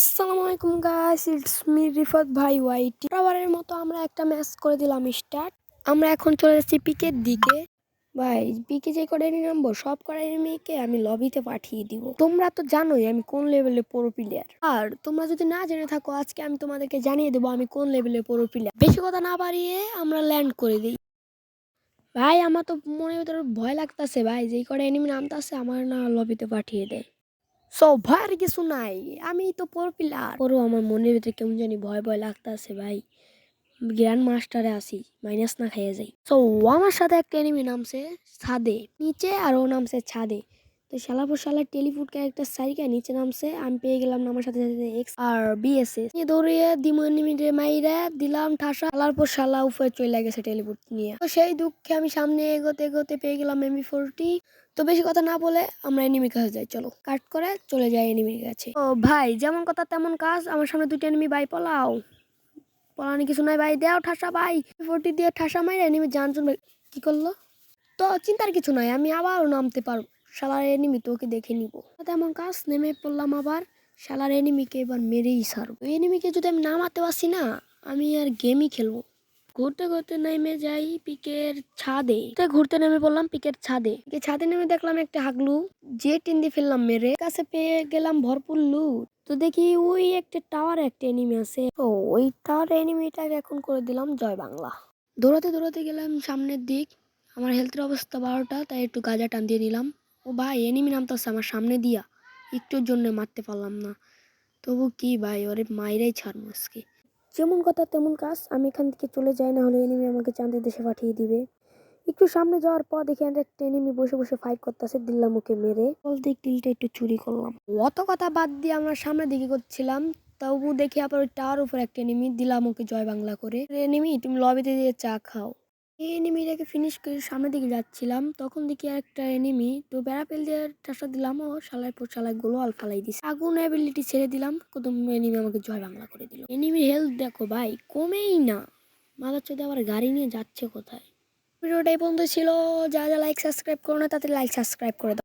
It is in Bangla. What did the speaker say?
আসসালামু আলাইকুম গাইস ইটস মি রিফাত ভাই ওয়াইটি বরাবরের মতো আমরা একটা ম্যাচ করে দিলাম স্টার্ট আমরা এখন চলে যাচ্ছি পিকের দিকে। ভাই, পিকে যে করে নামবো সব করে মেয়েকে আমি লবিতে পাঠিয়ে দিব। তোমরা তো জানোই আমি কোন লেভেলে প্রো প্লেয়ার আর তোমরা যদি না জেনে থাকো, আজকে আমি তোমাদেরকে জানিয়ে দেবো আমি কোন লেভেলে প্রো প্লেয়ার বেশি কথা না বাড়িয়ে আমরা ল্যান্ড করে দিই। ভাই, আমার তো মনে ভিতরে ভয় লাগতাছে ভাই যেই করে এনিমি নামতাছে, আমার না লবিতে পাঠিয়ে দেয়। সো ভয়ের কিছু নাই। আমি তো পড়ো পিলার। পরও আমার মনের ভিতরে কেমন জানি ভয় ভয় লাগতাছে ভাই। গ্র্যান্ড মাস্টারে আসি মাইনাস না খাইয়ে যাই। সো আমার সাথে একটা এনিমি নামছে, ছাদে। নিচে আর ও নামছে ছাদে। তো শালাপুর শালার টেলিফুড ক্যারেক্টার সাইকা নিচে নামছে, আমি পেয়ে গেলাম আমার সাথে সাথে এক্স আর বিএসএস নিয়ে দৌড়িয়ে দিমু এনিমিটে মাইরা দিলাম ঠাসা শালার পর শালা উপরে চলে গেছে টেলিফুড নিয়ে। তো সেই দুঃখে আমি সামনে এগোতে এগোতে পেয়ে গেলাম এমবি ফোরটি তো বেশি কথা না বলে আমরা এনিমির কাছে যাই, চলো। কাট করে চলে যাই এনিমির কাছে। ও ভাই, যেমন কথা তেমন কাজ, আমার সামনে দুটো এনিমি ভাই পলাও। পলানি কিছু নাই ভাই, দেও ঠাসা ভাই। ফোরটি দিয়ে ঠাসা মাইরে এনিমি জান চলবে কি করল? তো চিন্তার কিছু নাই, আমি আবারও নামতে পারব। শালার এনিমি তো ওকে দেখে নিব। তাতে তেমন কাজ নেমে পড়লাম আবার, শালার এনিমিকে এবার মেরেই সারবো এনিমিকে যদি আমি নামাতে পারছি না, আমি আর গেমই খেলব। ঘুরতে ঘুরতে নেমে যাই পিকের ছাদে। ঘুরতে নেমে বললাম পিকের ছাদে। ছাদে নেমে দেখলাম একটা হাগলু, যে টিন দিয়ে ফেললাম মেরে। কাছে পেয়ে গেলাম ভরপুর লুট তো দেখি ওই একটা টাওয়ার একটা এনিমি আছে। তো ওই টাওয়ার এনিমিটাকে এখন করে দিলাম জয় বাংলা। দৌড়াতে দৌড়াতে গেলাম সামনের দিক। আমার হেলথের অবস্থা বারোটা, তাই একটু গাজা টান দিয়ে নিলাম। ও ভাই এনিমি নামতেছে আমার সামনে দিয়া। একটুর জন্য মারতে পারলাম না। তবু কি ভাই ওরে মাইরাই ছাড়বো আজকে। যেমন কথা তেমন কাজ। আমি এখান থেকে চলে যাই না হলে এনিমি আমাকে চাঁদের দেশে পাঠিয়ে দিবে। একটু সামনে যাওয়ার পর দেখি আমরা একটা এনিমি বসে বসে ফাইট করতেছে দিল্লাম ওকে মেরে। বলতে টিলটা একটু চুরি করলাম। অত কথা বাদ দিয়ে আমরা সামনের দিকে করছিলাম তবু দেখি আবার ওই টাওয়ার উপর একটা এনিমি দিলাম ওকে জয় বাংলা করে। এনিমি তুমি লবিতে দিয়ে চা খাও। এই এনিমিটাকে ফিনিশ করে সামনের দিকে যাচ্ছিলাম, তখন দেখি একটা এনিমি, তো বেড়া পেল দিয়ে চাষটা দিলাম, ও শালায় পর শালায় গোলো আল ফালাই দিছে। আগুন অ্যাবিলিটি ছেড়ে দিলাম কত এনিমি আমাকে জয় বাংলা করে দিল। এনিমির হেলথ দেখো ভাই, কমেই না। মাদার চোদ্দ আবার গাড়ি নিয়ে যাচ্ছে কোথায়? ভিডিওটা এই পর্যন্ত ছিল, যা যা লাইক সাবস্ক্রাইব করো না তাতে লাইক সাবস্ক্রাইব করে দাও।